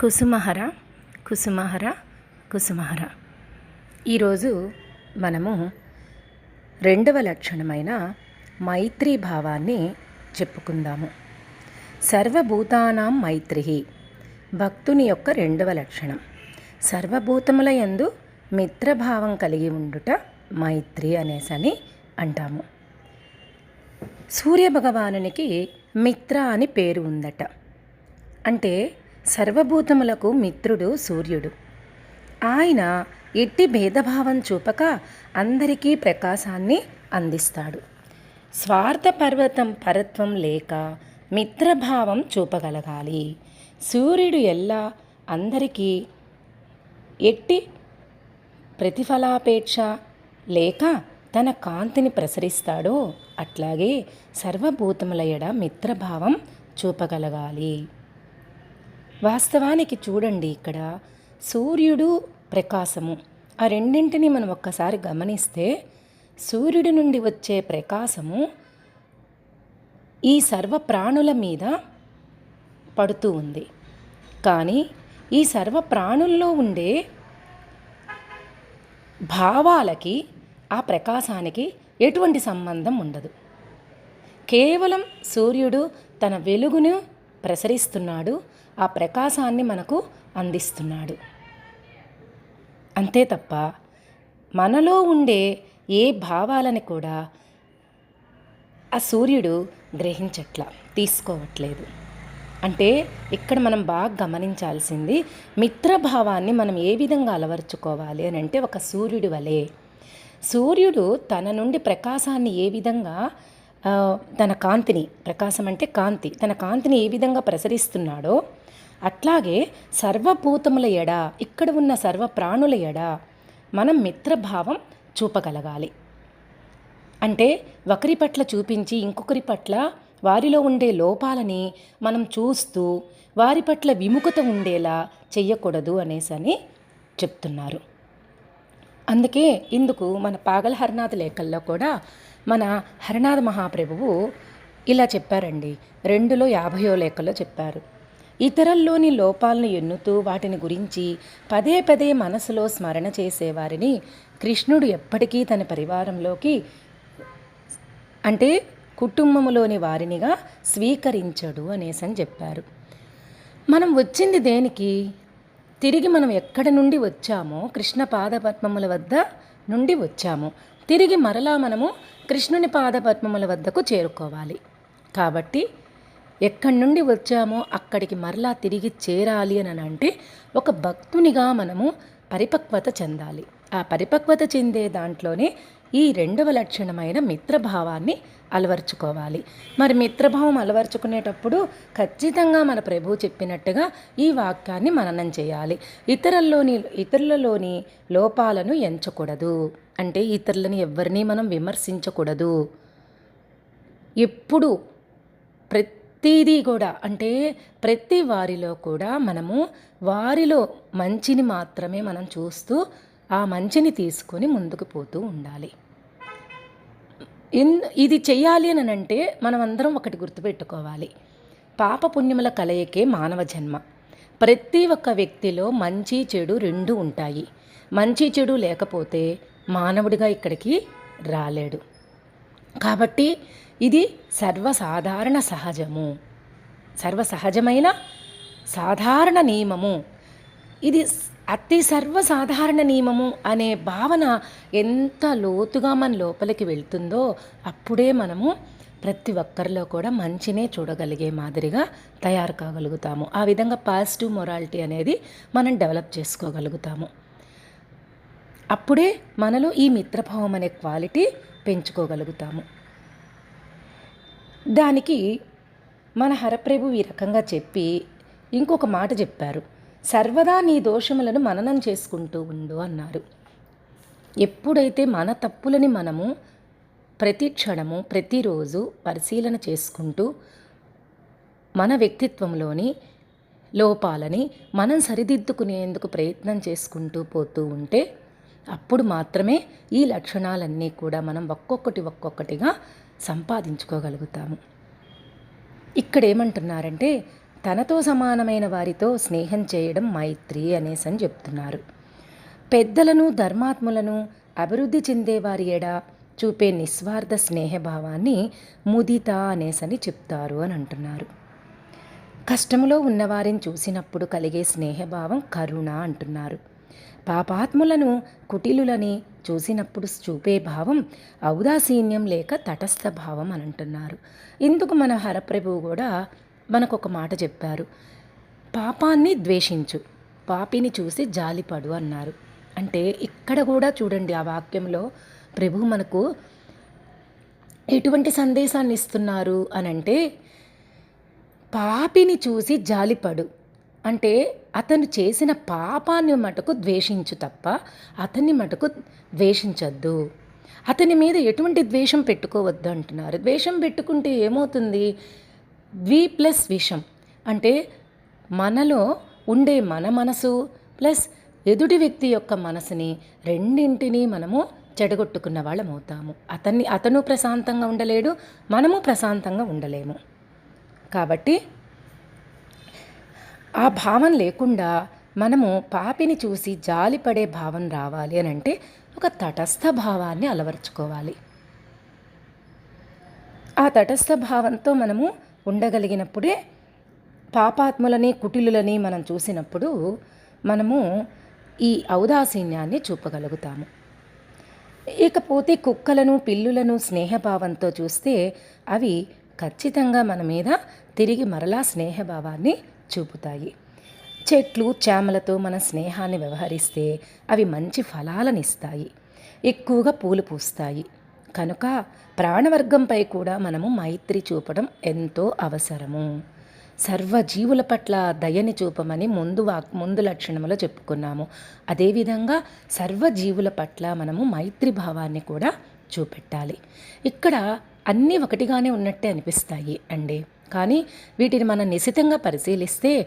కుసుమహర కుసుమహర కుసుమహర. ఈరోజు మనము రెండవ లక్షణమైన మైత్రీ భావాన్ని చెప్పుకుందాము. సర్వభూతానాం మైత్రి భక్తుని యొక్క రెండవ లక్షణం. సర్వభూతముల యందు మిత్రభావం కలిగి ఉండుట మైత్రి అనేసని అంటాము. సూర్యభగవానునికి మిత్ర అని పేరు ఉందట. అంటే సర్వభూతములకు మిత్రుడు సూర్యుడు. ఆయన ఎట్టి భేదభావం చూపక అందరికీ ప్రకాశాన్ని అందిస్తాడు. స్వార్థ పర్వతం పరత్వం లేక మిత్రభావం చూపగలగాలి. సూర్యుడు ఎలా అందరికీ ఎట్టి ప్రతిఫలాపేక్ష లేక తన కాంతిని ప్రసరిస్తాడో. అట్లాగే సర్వభూతముల ఎడ మిత్రభావం చూపగలగాలి. వాస్తవానికి చూడండి ఇక్కడ సూర్యుడు ప్రకాశము. ఆ రెండింటిని మనం ఒక్కసారి గమనిస్తే సూర్యుడి నుండి వచ్చే ప్రకాశము ఈ సర్వ ప్రాణుల మీద పడుతూ ఉంది. కానీ ఈ సర్వ ప్రాణుల్లో ఉండే భావాలకి ఆ ప్రకాశానికి ఎటువంటి సంబంధం ఉండదు. కేవలం సూర్యుడు తన వెలుగును ప్రసరిస్తున్నాడు ఆ ప్రకాశాన్ని మనకు అందిస్తున్నాడు. అంతే తప్ప మనలో ఉండే ఏ భావాలని కూడా ఆ సూర్యుడు గ్రహించట్ల తీసుకోవట్లేదు. అంటే ఇక్కడ మనం బాగా గమనించాల్సింది మిత్రభావాన్ని మనం ఏ విధంగా అలవర్చుకోవాలి అని అంటే ఒక సూర్యుడి వలె. సూర్యుడు తన నుండి ప్రకాశాన్ని ఏ విధంగా తన కాంతిని ప్రకాశం అంటే కాంతి. తన కాంతిని ఏ విధంగా ప్రసరిస్తున్నాడో అట్లాగే సర్వభూతముల ఎడ ఇక్కడ ఉన్న సర్వ ప్రాణుల ఎడ మనం మిత్రభావం చూపగలగాలి. అంటే ఒకరి పట్ల చూపించి ఇంకొకరి పట్ల వారిలో ఉండే లోపాలని మనం చూస్తూ వారి పట్ల విముఖత ఉండేలా చెయ్యకూడదు అనేసని చెప్తున్నారు. అందుకే ఇందుకు మన పాగల హరినాథ్ లేఖల్లో కూడా మన హరినాథ మహాప్రభువు ఇలా చెప్పారండి. రెండులో యాభయో లేఖలో చెప్పారు. ఇతరుల్లోని లోపాలను ఎన్నుతూ వాటిని గురించి పదే పదే మనసులో స్మరణ చేసేవారిని కృష్ణుడు ఎప్పటికీ తన పరివారంలోకి అంటే కుటుంబములోని వారినిగా స్వీకరించడు అనేసని చెప్పారు. మనం వచ్చింది దేనికి? తిరిగి మనం ఎక్కడి నుండి వచ్చామో కృష్ణ పాదపద్మముల వద్ద నుండి వచ్చాము. తిరిగి మరలా మనము కృష్ణుని పాదపద్మముల వద్దకు చేరుకోవాలి. కాబట్టి ఎక్కడి నుండి వచ్చామో అక్కడికి మరలా తిరిగి చేరాలి అని అంటే ఒక భక్తునిగా మనము పరిపక్వత చెందాలి. ఆ పరిపక్వత చెందే దాంట్లోనే ఈ రెండవ లక్షణమైన మిత్రభావాన్ని అలవర్చుకోవాలి. మరి మిత్రభావం అలవర్చుకునేటప్పుడు ఖచ్చితంగా మన ప్రభు చెప్పినట్టుగా ఈ వాక్యాన్ని మననం చేయాలి. ఇతరుల్లోని ఇతరులలోని లోపాలను ఎంచకూడదు. అంటే ఇతరులని ఎవరిని మనం విమర్శించకూడదు. ఎప్పుడు ప్రతిదీ కూడా అంటే ప్రతి వారిలో కూడా మనము వారిలో మంచిని మాత్రమే మనం చూస్తూ ఆ మంచిని తీసుకొని ముందుకు పోతూ ఉండాలి. ఇన్ ఇది చెయ్యాలి అని అంటే మనం అందరం ఒకటి గుర్తుపెట్టుకోవాలి. పాప పుణ్యముల కలయికే మానవ జన్మ. ప్రతి ఒక్క వ్యక్తిలో మంచి చెడు రెండు ఉంటాయి. మంచి చెడు లేకపోతే మానవుడిగా ఇక్కడికి రాలేడు. కాబట్టి ఇది సర్వసాధారణ సహజము. సర్వసహజమైన సాధారణ నియమము. ఇది అతి సర్వసాధారణ నియమము అనే భావన ఎంత లోతుగా మన లోపలికి వెళ్తుందో అప్పుడే మనము ప్రతి ఒక్కరిలో కూడా మంచినే చూడగలిగే మాదిరిగా తయారు కాగలుగుతాము. ఆ విధంగా పాజిటివ్ మొరాలిటీ అనేది మనం డెవలప్ చేసుకోగలుగుతాము. అప్పుడే మనలో ఈ మిత్రభావం అనే క్వాలిటీ పెంచుకోగలుగుతాము. దానికి మన హరప్రభు ఈ రకంగా చెప్పి ఇంకొక మాట చెప్పారు. సర్వదా నీ దోషములను మననం చేసుకుంటూ ఉండు అన్నారు. ఎప్పుడైతే మన తప్పులని మనము ప్రతి క్షణము ప్రతిరోజు పరిశీలన చేసుకుంటూ మన వ్యక్తిత్వంలోని లోపాలని మనం సరిదిద్దుకునేందుకు ప్రయత్నం చేసుకుంటూ పోతూ ఉంటే అప్పుడు మాత్రమే ఈ లక్షణాలన్నీ కూడా మనం ఒక్కొక్కటి ఒక్కొక్కటిగా సంపాదించుకోగలుగుతాము. ఇక్కడ ఏమంటున్నారంటే తనతో సమానమైన వారితో స్నేహం చేయడం మైత్రి అనేసి అని చెప్తున్నారు. పెద్దలను ధర్మాత్ములను అభివృద్ధి చెందేవారి ఎడ చూపే నిస్వార్థ స్నేహభావాన్ని ముదిత అనేసని చెప్తారు అని అంటున్నారు. కష్టంలో ఉన్నవారిని చూసినప్పుడు కలిగే స్నేహభావం కరుణ అంటున్నారు. పాపాత్ములను కుటిలులని చూసినప్పుడు చూపే భావం ఔదాసీన్యం లేక తటస్థ భావం అని అంటున్నారు. ఇందుకు మన హరప్రభువు కూడా మనకు ఒక మాట చెప్పారు. పాపాన్ని ద్వేషించు పాపిని చూసి జాలిపడు అన్నారు. అంటే ఇక్కడ కూడా చూడండి ఆ వాక్యంలో ప్రభు మనకు ఎటువంటి సందేశాన్ని ఇస్తున్నారు అని అంటే పాపిని చూసి జాలిపడు అంటే అతను చేసిన పాపాన్ని మటుకు ద్వేషించు తప్ప అతన్ని మటుకు ద్వేషించద్దు. అతని మీద ఎటువంటి ద్వేషం పెట్టుకోవద్దు అంటున్నారు. ద్వేషం పెట్టుకుంటే ఏమవుతుంది? ద్వి ప్లస్ విషం. అంటే మనలో ఉండే మన మనసు ప్లస్ ఎదుటి వ్యక్తి యొక్క మనసుని రెండింటినీ మనము చెడగొట్టుకున్న వాళ్ళం అవుతాము. అతన్ని అతను ప్రశాంతంగా ఉండలేడు మనము ప్రశాంతంగా ఉండలేము. కాబట్టి ఆ భావం లేకుండా మనము పాపిని చూసి జాలిపడే భావం రావాలి అని అంటే ఒక తటస్థ భావాన్ని అలవర్చుకోవాలి. ఆ తటస్థ భావంతో మనము ఉండగలిగినప్పుడే పాపాత్ములని కుటిలులని మనం చూసినప్పుడు మనము ఈ ఔదాసీన్యాన్ని చూపగలుగుతాము. ఇకపోతే కుక్కలను పిల్లులను స్నేహభావంతో చూస్తే అవి ఖచ్చితంగా మన మీద తిరిగి మరలా స్నేహభావాన్ని చూపుతాయి. చెట్లు చేమలతో మన స్నేహాన్ని వ్యవహరిస్తే అవి మంచి ఫలాలను ఇస్తాయి ఎక్కువగా పూలు పూస్తాయి. కనుక ప్రాణవర్గంపై కూడా మనము మైత్రి చూపడం ఎంతో అవసరము. సర్వజీవుల పట్ల దయని చూపమని ముందు వాక్ ముందు లక్షణంలో చెప్పుకున్నాము. అదేవిధంగా సర్వజీవుల పట్ల మనము మైత్రి భావాన్ని కూడా చూపెట్టాలి. ఇక్కడ అన్నీ ఒకటిగానే ఉన్నట్టే అనిపిస్తాయి అండి. కానీ వీటిని మనం నిశితంగా పరిశీలిస్తే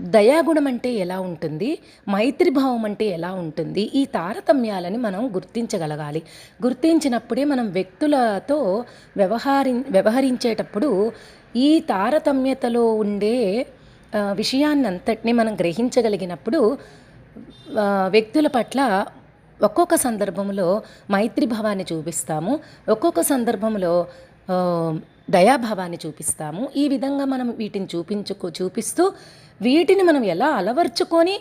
దయాగుణం అంటే ఎలా ఉంటుంది? మైత్రిభావం అంటే ఎలా ఉంటుంది? ఈ తారతమ్యాలని మనం గుర్తించగలగాలి. గుర్తించినప్పుడే మనం వ్యక్తులతో వ్యవహారి వ్యవహరించేటప్పుడు ఈ తారతమ్యతలో ఉండే విషయాన్నంతటిని మనం గ్రహించగలిగినప్పుడు వ్యక్తుల పట్ల ఒక్కొక్క సందర్భంలో మైత్రిభావాన్ని చూపిస్తాము. ఒక్కొక్క సందర్భంలో దయాభావాన్ని చూపిస్తాము. ఈ విధంగా మనం వీటిని చూపించుకో చూపిస్తూ వీటిని మనం ఎలా అలవర్చుకొని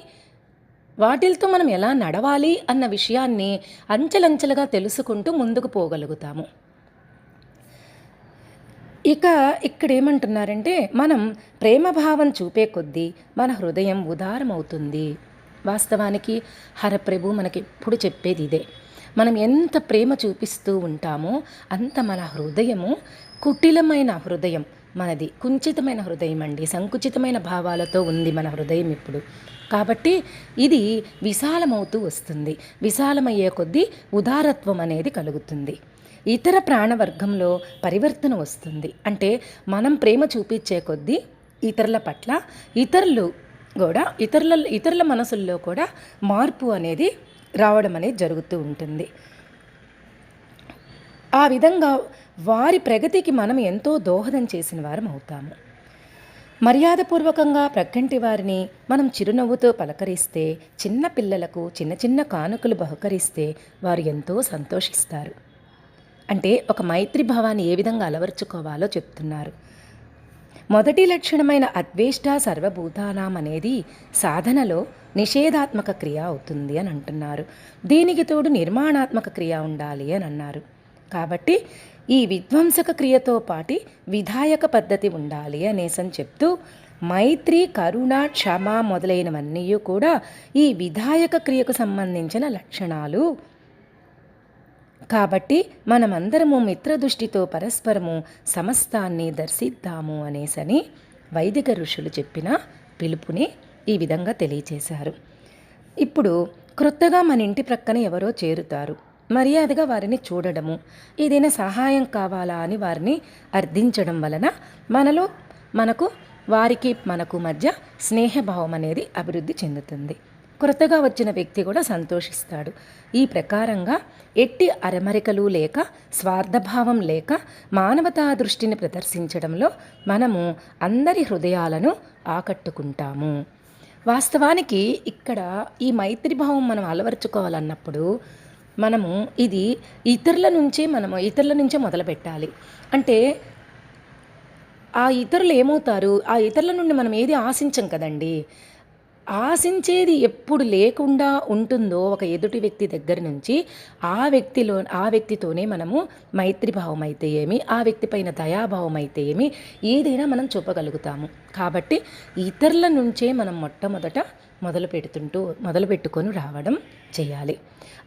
వాటిలతో మనం ఎలా నడవాలి అన్న విషయాన్ని అంచెలంచెలుగా తెలుసుకుంటూ ముందుకు పోగలుగుతాము. ఇక ఇక్కడ ఏమంటున్నారంటే మనం ప్రేమభావం చూపే కొద్దీ మన హృదయం ఉదారమవుతుంది. వాస్తవానికి హరప్రభు మనకి ఎప్పుడు చెప్పేది ఇదే. మనం ఎంత ప్రేమ చూపిస్తూ ఉంటామో అంత మన హృదయము కుటిలమైన హృదయం మనది. కుంచితమైన హృదయం అండి. సంకుచితమైన భావాలతో ఉంది మన హృదయం ఇప్పుడు. కాబట్టి ఇది విశాలమవుతూ వస్తుంది. విశాలమయ్యే కొద్దీ ఉదారత్వం అనేది కలుగుతుంది. ఇతర ప్రాణవర్గంలో పరివర్తన వస్తుంది. అంటే మనం ప్రేమ చూపించే కొద్దీ ఇతరుల పట్ల ఇతరులు కూడా ఇతరుల ఇతరుల మనసుల్లో కూడా మార్పు అనేది రావడం అనేది జరుగుతూ ఉంటుంది. ఆ విధంగా వారి ప్రగతికి మనం ఎంతో దోహదం చేసిన వారం అవుతాము. మర్యాదపూర్వకంగా ప్రక్కంటి వారిని మనం చిరునవ్వుతో పలకరిస్తే చిన్న పిల్లలకు చిన్న చిన్న కానుకలు బహుకరిస్తే వారు ఎంతో సంతోషిస్తారు. అంటే ఒక మైత్రి భావాన్ని ఏ విధంగా అలవర్చుకోవాలో చెప్తున్నారు. మొదటి లక్షణమైన అద్వేష్ట సర్వభూతానాం అనేది సాధనలో నిషేధాత్మక క్రియ అవుతుంది అని అంటున్నారు. దీనికి తోడు నిర్మాణాత్మక క్రియ ఉండాలి అని అన్నారు. కాబట్టి ఈ విధ్వంసక క్రియతో పాటి విధాయక పద్ధతి ఉండాలి అనేసని చెప్తూ మైత్రి కరుణ క్షమ మొదలైనవన్నీ కూడా ఈ విధాయక క్రియకు సంబంధించిన లక్షణాలు కాబట్టి మనమందరము మిత్రదృష్టితో పరస్పరము సమస్తాన్ని దర్శిద్దాము అనేసని వైదిక ఋషులు చెప్పిన పిలుపుని ఈ విధంగా తెలియచేశారు. ఇప్పుడు క్రొత్తగా మన ఇంటి ప్రక్కన ఎవరో చేరుతారు. మర్యాదగా వారిని చూడడము ఏదైనా సహాయం కావాలా అని వారిని అర్థించడం వలన మనలో మనకు వారికి మనకు మధ్య స్నేహభావం అనేది అభివృద్ధి చెందుతుంది. కొత్తగా వచ్చిన వ్యక్తి కూడా సంతోషిస్తాడు. ఈ ప్రకారంగా ఎట్టి అరమరికలు లేక స్వార్థభావం లేక మానవతా దృష్టిని ప్రదర్శించడంలో మనము అందరి హృదయాలను ఆకట్టుకుంటాము. వాస్తవానికి ఇక్కడ ఈ మైత్రిభావం మనం అలవరుచుకోవాలన్నప్పుడు మనము ఇది ఇతరుల నుంచే మనము ఇతరుల నుంచే మొదలు పెట్టాలి అంటే ఆ ఇతరులు ఏమవుతారు? ఆ ఇతరుల నుండి మనం ఏది ఆశించం కదండి? ఆశించేది ఎప్పుడు లేకుండా ఉంటుందో ఒక ఎదుటి వ్యక్తి దగ్గర నుంచి ఆ వ్యక్తిలో ఆ వ్యక్తితోనే మనము మైత్రిభావం అయితే ఏమి ఆ వ్యక్తి పైన దయాభావం అయితే ఏమి ఏదైనా మనం చూపగలుగుతాము. కాబట్టి ఇతరుల నుంచే మనం మొట్టమొదట మొదలు పెడుతుంటూ మొదలు పెట్టుకొని రావడం చేయాలి.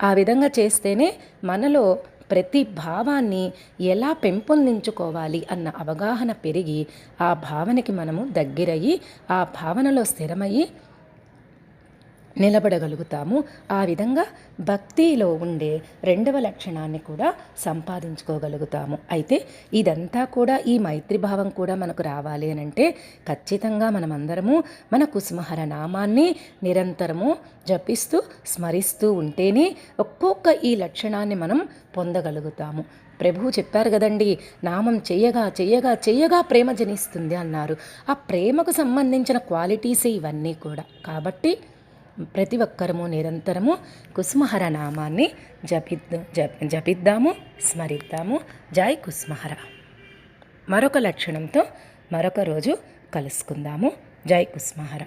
ఆ విధంగా చేస్తేనే మనలో ప్రతి భావాన్ని ఎలా పెంపొందించుకోవాలి అన్న అవగాహన పెరిగి ఆ భావనకి మనము దగ్గరయ్యి ఆ భావనలో స్థిరమయ్యి నిలబడగలుగుతాము. ఆ విధంగా భక్తిలో ఉండే రెండవ లక్షణాన్ని కూడా సంపాదించుకోగలుగుతాము. అయితే ఇదంతా కూడా ఈ మైత్రిభావం కూడా మనకు రావాలి అని అంటే ఖచ్చితంగా మనమందరము మన కుసుమహర నామాన్ని నిరంతరము జపిస్తూ స్మరిస్తూ ఉంటేనే ఒక్కొక్క ఈ లక్షణాన్ని మనం పొందగలుగుతాము. ప్రభువు చెప్పారు కదండి నామం చెయ్యగా చెయ్యగా చెయ్యగా ప్రేమ జనిస్తుంది అన్నారు. ఆ ప్రేమకు సంబంధించిన క్వాలిటీసే ఇవన్నీ కూడా. కాబట్టి ప్రతి ఒక్కరము నిరంతరము కుసుమహర నామాన్ని జపిద్దు జపిద్దాము స్మరిద్దాము. జై కుసుమహర. మరొక లక్షణంతో మరొక రోజు కలుసుకుందాము. జై కుసుమహర.